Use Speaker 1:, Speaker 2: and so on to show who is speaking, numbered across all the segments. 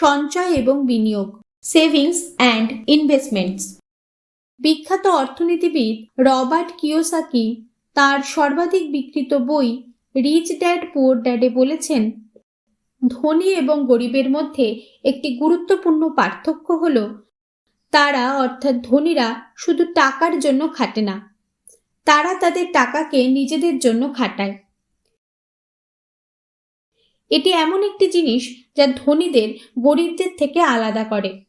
Speaker 1: সঞ্চয় এবং বিনিয়োগ, সেভিংস অ্যান্ড ইনভেস্টমেন্টস। বিখ্যাত অর্থনীতিবিদ রবার্ট কিওসাকি তার সর্বাধিক বিক্রিত বই রিচ ড্যাড, পুয়ার ড্যাডে বলেছেন, ধনী এবং গরিবের মধ্যে একটি গুরুত্বপূর্ণ পার্থক্য হল, তারা অর্থাৎ ধনীরা শুধু টাকার জন্য খাটে না, তারা তাদের টাকাকে নিজেদের জন্য খাটায়। এটি এমন একটি জিনিস যা ধনীদের, গরিবদের থেকে আলাদা করে।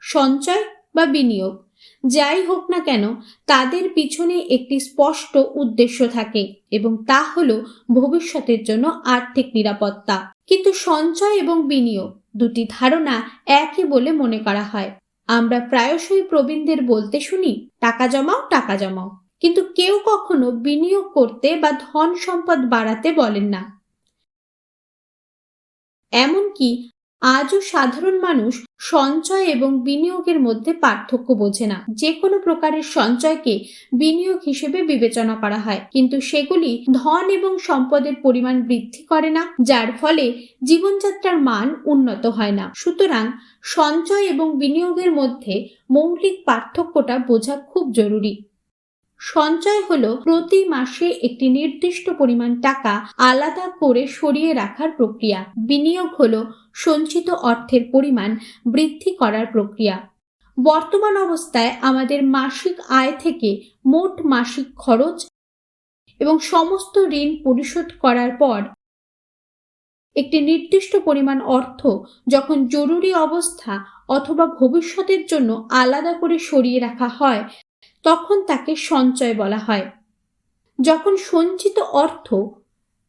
Speaker 1: সঞ্চয় বা বিনিয়োগ, যাই হোক না কেন, তাদের পিছনে একটি স্পষ্ট উদ্দেশ্য থাকে এবং তা হল ভবিষ্যতের জন্য আর্থিক নিরাপত্তা। কিন্তু সঞ্চয় এবং বিনিয়োগ দুটি ধারণা একই বলে মনে করা হয়। আমরা প্রায়শই প্রবীণদের বলতে শুনি, টাকা জমাও টাকা জমাও। কিন্তু কেউ কখনো বিনিয়োগ করতে বা ধন সম্পদ বাড়াতে বলেন না। এমনকি আজও সাধারণ মানুষ সঞ্চয় এবং বিনিয়োগের মধ্যে পার্থক্য বোঝে না। যে কোনো প্রকারের সঞ্চয়কে বিনিয়োগ হিসেবে বিবেচনা করা হয়, কিন্তু সেগুলি ধন এবং সম্পদের পরিমাণ বৃদ্ধি করে না, যার ফলে জীবনযাত্রার মান উন্নত হয় না। সুতরাং সঞ্চয় এবং বিনিয়োগের মধ্যে মৌলিক পার্থক্যটা বোঝা খুব জরুরি। সঞ্চয় হলো প্রতি মাসে একটি নির্দিষ্ট পরিমাণ টাকা আলাদা করে সরিয়ে রাখার প্রক্রিয়া। বিনিয়োগ হলো সঞ্চিত অর্থের পরিমাণ বৃদ্ধি করার প্রক্রিয়া। বর্তমান অবস্থায় আমাদের মাসিক আয় থেকে মোট মাসিক খরচ এবং সমস্ত ঋণ পরিশোধ করার পর একটি নির্দিষ্ট পরিমাণ অর্থ যখন জরুরি অবস্থা অথবা ভবিষ্যতের জন্য আলাদা করে সরিয়ে রাখা হয় তখন তাকে সঞ্চয় বলা হয়। যখন সঞ্চিত অর্থ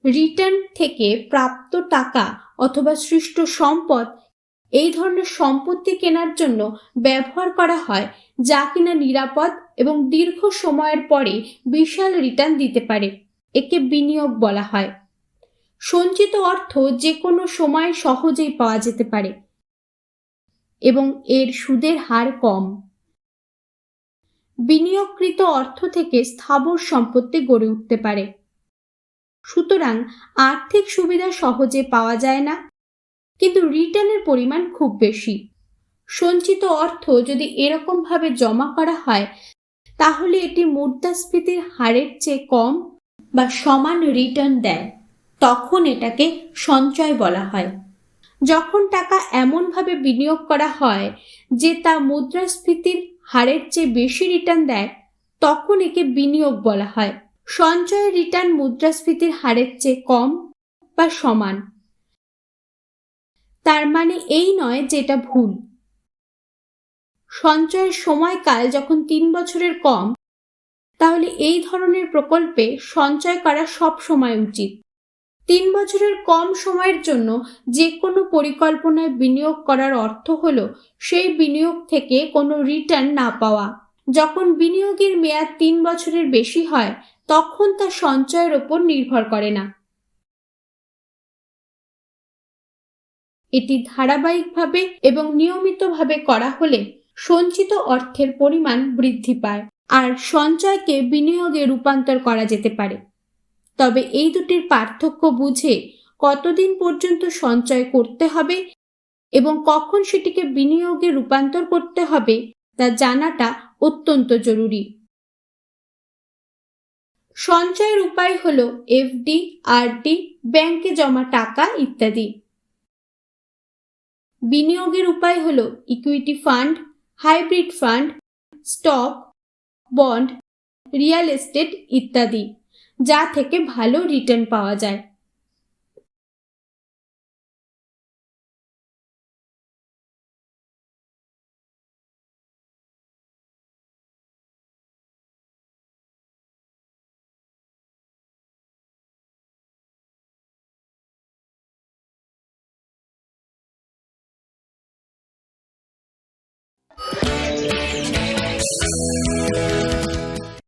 Speaker 1: রিটার্ন থেকে প্রাপ্ত টাকা অথবা সৃষ্ট সম্পদ এই ধরনের সম্পত্তি কেনার জন্য ব্যবহার করা হয়, যা কিনা নিরাপদ এবং দীর্ঘ সময়ের পরে বিশাল রিটার্ন দিতে পারে, একে বিনিয়োগ বলা হয়। সঞ্চিত অর্থ যে কোনো সময় সহজেই পাওয়া যেতে পারে এবং এর সুদের হার কম। বিনিয়োগকৃত অর্থ থেকে স্থাবর সম্পত্তি গড়ে উঠতে পারে। সুতরাং আর্থিক সুবিধা সহজে পাওয়া যায় না, কিন্তু রিটার্নের পরিমাণ খুব বেশি। সঞ্চিত অর্থ যদি এরকমভাবে জমা করা হয়, তাহলে এটি মুদ্রাস্ফীতির হারের চেয়ে কম বা সমান রিটার্ন দেয়, তখন এটাকে সঞ্চয় বলা হয়। যখন টাকা এমনভাবে বিনিয়োগ করা হয় যে তা মুদ্রাস্ফীতির হারের চেয়ে বেশি রিটার্ন দেয়, তখন একে বিনিয়োগ বলা হয়। সঞ্চয়ের রিটার্ন মুদ্রাস্ফীতির হারের চেয়ে কম বা সমান। তার মানে এই নয় যে এটা ভুল। সঞ্চয়ের সময়কাল যখন তিন বছরের কম, তাহলে এই ধরনের প্রকল্পে সঞ্চয় করা সব সময় উচিত। তিন বছরের কম সময়ের জন্য যে কোনো পরিকল্পনায় বিনিয়োগ করার অর্থ হল সেই বিনিয়োগ থেকে কোনো রিটার্ন না পাওয়া। যখন বিনিয়োগের মেয়াদ তিন বছরের বেশি হয়, তখন তা সঞ্চয়ের ওপর নির্ভর করে না। এটি ধারাবাহিকভাবে এবং নিয়মিতভাবে করা হলে সঞ্চিত অর্থের পরিমাণ বৃদ্ধি পায়, আর সঞ্চয়কে বিনিয়োগে রূপান্তর করা যেতে পারে। তবে এই দুটির পার্থক্য বুঝে কতদিন পর্যন্ত সঞ্চয় করতে হবে এবং কখন সেটিকে বিনিয়োগে রূপান্তর করতে হবে তা জানাটা অত্যন্ত জরুরি। সঞ্চয়ের উপায় হল এফডি আরডি ব্যাংকে জমা টাকা ইত্যাদি। বিনিয়োগের উপায় হল equity fund hybrid fund stock bond real estate ইত্যাদি। যা থেকে ভালো রিটার্ন পাওয়া যায় Thank you.